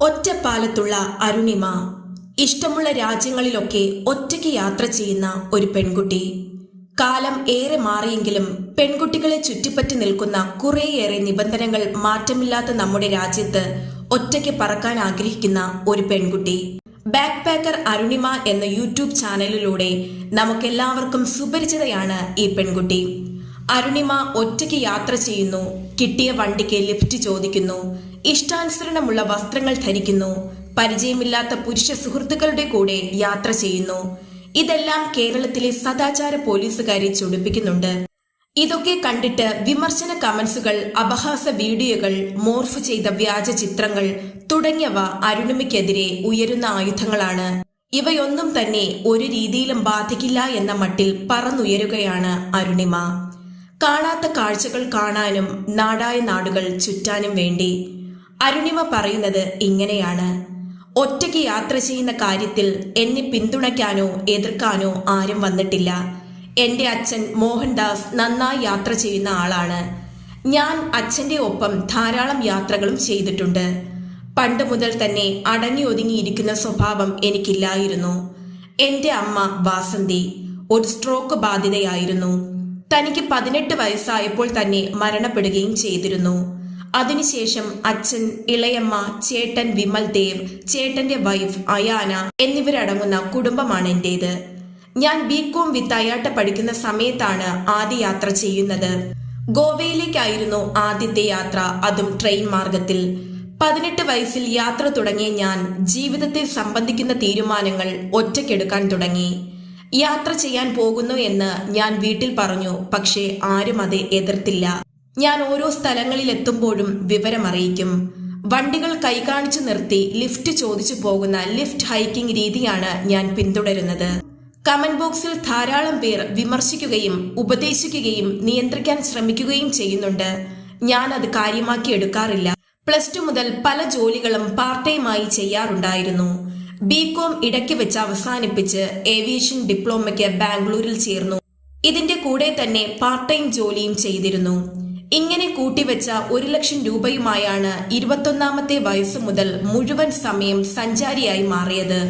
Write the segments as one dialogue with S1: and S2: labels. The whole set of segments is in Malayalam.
S1: ഒറ്റപ്പാലത്തുള്ള അരുണിമ. ഇഷ്ടമുള്ള രാജ്യങ്ങളിലൊക്കെ ഒറ്റയ്ക്ക് യാത്ര ചെയ്യുന്ന ഒരു പെൺകുട്ടി. കാലം ഏറെ മാറിയെങ്കിലും പെൺകുട്ടികളെ ചുറ്റിപ്പറ്റി നിൽക്കുന്ന കുറേയേറെ നിബന്ധനകൾ മാറ്റമില്ലാത്ത നമ്മുടെ രാജ്യത്ത് ഒറ്റയ്ക്ക് പറക്കാൻ ആഗ്രഹിക്കുന്ന ഒരു പെൺകുട്ടി. ബാക്ക് പാക്കർ അരുണിമ എന്ന യൂട്യൂബ് ചാനലിലൂടെ നമുക്കെല്ലാവർക്കും സുപരിചിതയാണ് ഈ പെൺകുട്ടി. അരുണിമ ഒറ്റയ്ക്ക് യാത്ര ചെയ്യുന്നു കിട്ടിയ വണ്ടിക്ക് ലിഫ്റ്റ് ചോദിക്കുന്നു ഇഷ്ടാനുസരണമുള്ള വസ്ത്രങ്ങൾ ധരിക്കുന്നു. പരിചയമില്ലാത്ത പുരുഷ സുഹൃത്തുക്കളുടെ കൂടെ യാത്ര ചെയ്യുന്നു. ഇതെല്ലാം കേരളത്തിലെ സദാചാര പോലീസുകാരെ ചൊടിപ്പിക്കുന്നുണ്ട്. ഇതൊക്കെ കണ്ടിട്ട് വിമർശന കമന്റ്സുകൾ അപഹാസ വീഡിയോകൾ മോർഫ് ചെയ്ത വ്യാജ ചിത്രങ്ങൾ തുടങ്ങിയവ അരുണിമയ്ക്കെതിരെ ഉയരുന്ന ആയുധങ്ങളാണ്. ഇവയൊന്നും തന്നെ ഒരു രീതിയിലും ബാധിക്കില്ല എന്ന മട്ടിൽ പറന്നുയരുകയാണ് അരുണിമ. കാണാത്ത കാഴ്ചകൾ കാണാനും നാടായ നാടുകൾ ചുറ്റാനും വേണ്ടി അരുണിമ പറയുന്നത് ഇങ്ങനെയാണ്. ഒറ്റയ്ക്ക് യാത്ര ചെയ്യുന്ന കാര്യത്തിൽ എന്നെ പിന്തുണയ്ക്കാനോ എതിർക്കാനോ ആരും വന്നിട്ടില്ല. എന്റെ അച്ഛൻ മോഹൻദാസ് നന്നായി യാത്ര ചെയ്യുന്ന ആളാണ്. ഞാൻ അച്ഛന്റെ ഒപ്പം ധാരാളം യാത്രകളും ചെയ്തിട്ടുണ്ട്. പണ്ട് മുതൽ തന്നെ അടങ്ങി ഒതുങ്ങിയിരിക്കുന്ന സ്വഭാവം എനിക്കില്ലായിരുന്നു. എന്റെ അമ്മ വാസന്തി ഒരു സ്ട്രോക്ക് ബാധിതയായിരുന്നു. തനിക്ക് പതിനെട്ട് വയസ്സായപ്പോൾ തന്നെ മരണപ്പെടുകയും ചെയ്തിരുന്നു. അതിനുശേഷം അച്ഛൻ ഇളയമ്മ ചേട്ടൻ വിമൽ ദേവ് ചേട്ടന്റെ വൈഫ് അയാന എന്നിവരടങ്ങുന്ന കുടുംബമാണ് എന്റേത്. ഞാൻ ബി കോം വിത്ത് അയാട്ട പഠിക്കുന്ന സമയത്താണ് ആദ്യ യാത്ര ചെയ്യുന്നത്. ഗോവയിലേക്കായിരുന്നു ആദ്യത്തെ യാത്ര അതും ട്രെയിൻ മാർഗത്തിൽ. പതിനെട്ട് വയസ്സിൽ യാത്ര തുടങ്ങിയ ഞാൻ ജീവിതത്തെ സംബന്ധിക്കുന്ന തീരുമാനങ്ങൾ ഒറ്റയ്ക്കെടുക്കാൻ തുടങ്ങി. യാത്ര ചെയ്യാൻ പോകുന്നു എന്ന് ഞാൻ വീട്ടിൽ പറഞ്ഞു പക്ഷേ ആരും അത് എതിർത്തില്ല. ഞാൻ ഓരോ സ്ഥലങ്ങളിൽ എത്തുമ്പോഴും വിവരം അറിയിക്കും. വണ്ടികൾ കൈകാണിച്ചു നിർത്തി ലിഫ്റ്റ് ചോദിച്ചു പോകുന്ന ലിഫ്റ്റ് ഹൈക്കിംഗ് രീതിയാണ് ഞാൻ പിന്തുടരുന്നത്. കമന്റ് ബോക്സിൽ ധാരാളം പേർ വിമർശിക്കുകയും ഉപദേശിക്കുകയും നിയന്ത്രിക്കാൻ ശ്രമിക്കുകയും ചെയ്യുന്നുണ്ട്. ഞാൻ അത് കാര്യമാക്കി എടുക്കാറില്ല. പ്ലസ് ടു മുതൽ പല ജോലികളും പാർട്ട് ടൈമായി ചെയ്യാറുണ്ടായിരുന്നു. ബികോം ഇടയ്ക്ക് വെച്ച് അവസാനിപ്പിച്ച് ഏവിയേഷൻ ഡിപ്ലോമയ്ക്ക് ബാംഗ്ലൂരിൽ ചേർന്നു. ഇതിന്റെ കൂടെ തന്നെ പാർട്ട് ടൈം ജോലിയും ചെയ്തിരുന്നു. ഇങ്ങനെ കൂട്ടിവെച്ച ഒരു ലക്ഷം രൂപയുമായാണ് ഇരുപത്തൊന്നാമത്തെ വയസ്സ് മുതൽ മുഴുവൻ സമയം സഞ്ചാരിയായി മാറിയത്.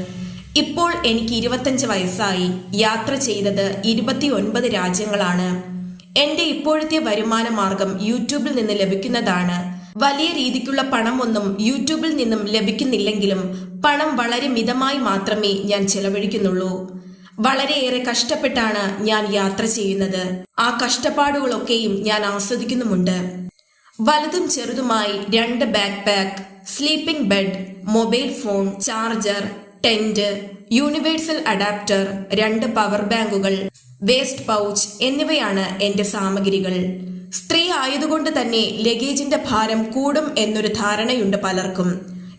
S1: ഇപ്പോൾ എനിക്ക് ഇരുപത്തഞ്ച് വയസ്സായി. യാത്ര ചെയ്തത് ഇരുപത്തിയൊൻപത് രാജ്യങ്ങളാണ്. എന്റെ ഇപ്പോഴത്തെ വരുമാന മാർഗം യൂട്യൂബിൽ നിന്ന് ലഭിക്കുന്നതാണ്. വലിയ രീതിക്കുള്ള പണമൊന്നും യൂട്യൂബിൽ നിന്നും ലഭിക്കുന്നില്ലെങ്കിലും പണം വളരെ മിതമായി മാത്രമേ ഞാൻ ചെലവഴിക്കുന്നുള്ളൂ. വളരെയേറെ കഷ്ടപ്പെട്ടാണ് ഞാൻ യാത്ര ചെയ്യുന്നത്. ആ കഷ്ടപ്പാടുകളൊക്കെയും ഞാൻ ആസ്വദിക്കുന്നുമുണ്ട്. വലുതും ചെറുതുമായി രണ്ട് back pack sleeping bed mobile phone charger tent universal adapter രണ്ട് പവർ ബാങ്കുകൾ വേസ്റ്റ് പൗച്ച് എന്നിവയാണ് എന്റെ സാമഗ്രികൾ. സ്ത്രീ ആയതുകൊണ്ട് തന്നെ ലഗേജിന്റെ ഭാരം കൂടും എന്നൊരു ധാരണയുണ്ട് പലർക്കും.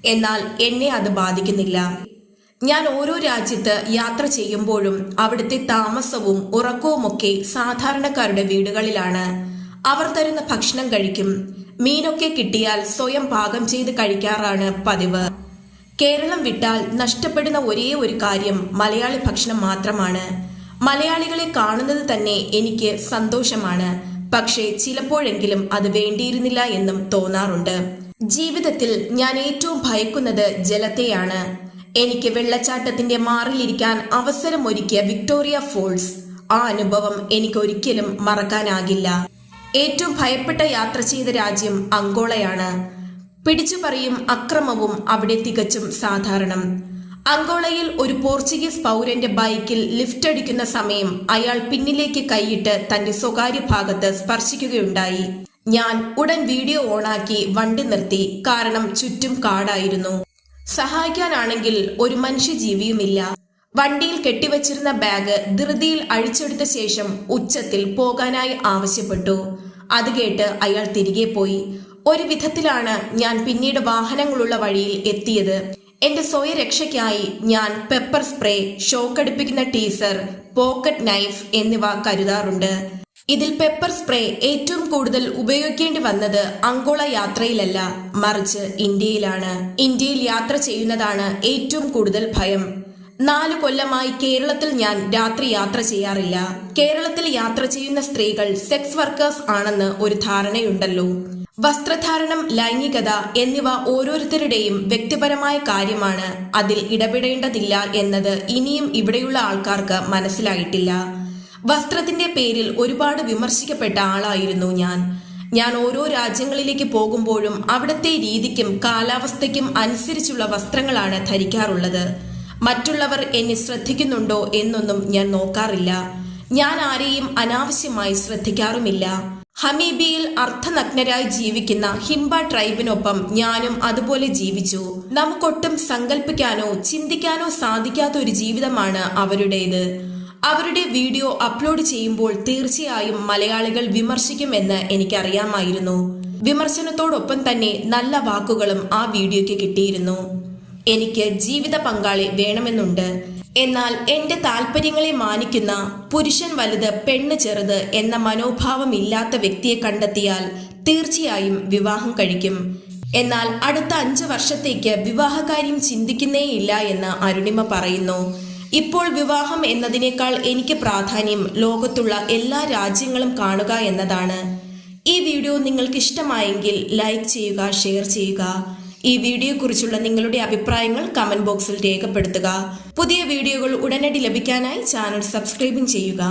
S1: എന്നാൽ എന്നെ അത് ബാധിക്കുന്നില്ല. ഞാൻ ഓരോ രാജ്യത്ത് യാത്ര ചെയ്യുമ്പോഴും അവിടുത്തെ താമസവും ഉറക്കവുമൊക്കെ സാധാരണക്കാരുടെ വീടുകളിലാണ്. അവർ തരുന്ന ഭക്ഷണം കഴിക്കും. മീനൊക്കെ കിട്ടിയാൽ സ്വയം പാകം ചെയ്ത് കഴിക്കാറാണ് പതിവ്. കേരളം വിട്ടാൽ നഷ്ടപ്പെടുന്ന ഒരേ ഒരു കാര്യം മലയാളി ഭക്ഷണം മാത്രമാണ്. മലയാളികളെ കാണുന്നത് തന്നെ എനിക്ക് സന്തോഷമാണ്. പക്ഷേ ചിലപ്പോഴെങ്കിലും അത് വേണ്ടിയിരുന്നില്ല എന്നും തോന്നാറുണ്ട്. ജീവിതത്തിൽ ഞാൻ ഏറ്റവും ഭയക്കുന്നത് ജലത്തെയാണ്. എനിക്ക് വെള്ളച്ചാട്ടത്തിന്റെ മാറിലിരിക്കാൻ അവസരമൊരുക്കിയ വിക്ടോറിയ ഫോൾസ്. ആ അനുഭവം എനിക്ക് ഒരിക്കലും മറക്കാനാകില്ല. ഏറ്റവും ഭയപ്പെട്ട യാത്ര ചെയ്ത രാജ്യം അങ്കോളയാണ്. പിടിച്ചു പറയും അക്രമവും അവിടെ തികച്ചും സാധാരണം. അങ്കോളയിൽ ഒരു പോർച്ചുഗീസ് പൗരന്റെ ബൈക്കിൽ ലിഫ്റ്റ് അടിക്കുന്ന സമയം അയാൾ പിന്നിലേക്ക് കൈയിട്ട് തന്റെ സ്വകാര്യ ഭാഗത്ത് സ്പർശിക്കുകയുണ്ടായി. ഞാൻ ഉടൻ വീഡിയോ ഓണാക്കി വണ്ടി നിർത്തി കാരണം ചുറ്റും കാടായിരുന്നു. സഹായിക്കാനാണെങ്കിൽ ഒരു മനുഷ്യജീവിയുമില്ല. വണ്ടിയിൽ കെട്ടിവച്ചിരുന്ന ബാഗ് ധൃതിയിൽ അഴിച്ചെടുത്ത ശേഷം ഉച്ചത്തിൽ പോകാനായി ആവശ്യപ്പെട്ടു. അത് കേട്ട് അയാൾ തിരികെ പോയി. ഒരു വിധത്തിലാണ് ഞാൻ പിന്നീട് വാഹനങ്ങളുള്ള വഴിയിൽ എത്തിയത്. എന്റെ സ്വയരക്ഷയ്ക്കായി ഞാൻ പെപ്പർ സ്പ്രേ ഷോക്കടിപ്പിക്കുന്ന ടീസർ പോക്കറ്റ് നൈഫ് എന്നിവ കരുതാറുണ്ട്. ഇതിൽ പെപ്പർ സ്പ്രേ ഏറ്റവും കൂടുതൽ ഉപയോഗിക്കേണ്ടി വന്നത് അങ്കോള യാത്രയിലല്ല മറിച്ച് ഇന്ത്യയിലാണ്. ഇന്ത്യയിൽ യാത്ര ചെയ്യുന്നതാണ് ഏറ്റവും കൂടുതൽ ഭയം. നാല് കൊല്ലമായി കേരളത്തിൽ ഞാൻ രാത്രി യാത്ര ചെയ്യാറില്ല. കേരളത്തിൽ യാത്ര ചെയ്യുന്ന സ്ത്രീകൾ സെക്സ് വർക്കേഴ്സ് ആണെന്ന് ഒരു ധാരണയുണ്ടല്ലോ. വസ്ത്രധാരണം ലൈംഗികത എന്നിവ ഓരോരുത്തരുടെയും വ്യക്തിപരമായ കാര്യമാണ്. അതിൽ ഇടപെടേണ്ടതില്ല എന്നത് ഇനിയും ഇവിടെയുള്ള ആൾക്കാർക്ക് മനസ്സിലായിട്ടില്ല. വസ്ത്രത്തിന്റെ പേരിൽ ഒരുപാട് വിമർശിക്കപ്പെട്ട ആളായിരുന്നു ഞാൻ. ഞാൻ ഓരോ രാജ്യങ്ങളിലേക്ക് പോകുമ്പോഴും അവിടുത്തെ രീതിക്കും കാലാവസ്ഥയ്ക്കും അനുസരിച്ചുള്ള വസ്ത്രങ്ങളാണ് ധരിക്കാറുള്ളത്. മറ്റുള്ളവർ എന്നെ ശ്രദ്ധിക്കുന്നുണ്ടോ എന്നൊന്നും ഞാൻ നോക്കാറില്ല. ഞാൻ ആരെയും അനാവശ്യമായി ശ്രദ്ധിക്കാറുമില്ല. ഹമീബിയിൽ അർത്ഥനഗ്നരായി ജീവിക്കുന്ന ഹിംബ ട്രൈബിനൊപ്പം ഞാനും അതുപോലെ ജീവിച്ചു. നമുക്കൊട്ടും സങ്കല്പിക്കാനോ ചിന്തിക്കാനോ സാധിക്കാത്ത ഒരു ജീവിതമാണ് അവരുടേത്. അവരുടെ വീഡിയോ അപ്ലോഡ് ചെയ്യുമ്പോൾ തീർച്ചയായും മലയാളികൾ വിമർശിക്കുമെന്ന് എനിക്കറിയാമായിരുന്നു. വിമർശനത്തോടൊപ്പം തന്നെ നല്ല വാക്കുകളും ആ വീഡിയോയ്ക്ക് കിട്ടിയിരുന്നു. എനിക്ക് ജീവിത പങ്കാളി വേണമെന്നുണ്ട്. എന്നാൽ എന്റെ താല്പര്യങ്ങളെ മാനിക്കുന്ന പുരുഷൻ വലുത് പെണ്ണ് ചെറുത് എന്ന മനോഭാവമില്ലാത്ത വ്യക്തിയെ കണ്ടെത്തിയാൽ തീർച്ചയായും വിവാഹം കഴിക്കും. എന്നാൽ അടുത്ത അഞ്ച് വർഷത്തേക്ക് വിവാഹകാര്യം ചിന്തിക്കുന്നേയില്ല എന്ന് അരുണിമ പറയുന്നു. ഇപ്പോൾ വിവാഹം എന്നതിനേക്കാൾ എനിക്ക് പ്രാധാന്യം ലോകത്തുള്ള എല്ലാ രാജ്യങ്ങളും കാണുക എന്നതാണ്. ഈ വീഡിയോ നിങ്ങൾക്ക് ഇഷ്ടമായെങ്കിൽ ലൈക്ക് ചെയ്യുക ഷെയർ ചെയ്യുക. ഈ വീഡിയോയെക്കുറിച്ചുള്ള നിങ്ങളുടെ അഭിപ്രായങ്ങൾ കമന്റ് ബോക്സിൽ രേഖപ്പെടുത്തുക. പുതിയ വീഡിയോകൾ ഉടനടി ലഭിക്കാനായി ചാനൽ സബ്സ്ക്രൈബും ചെയ്യുക.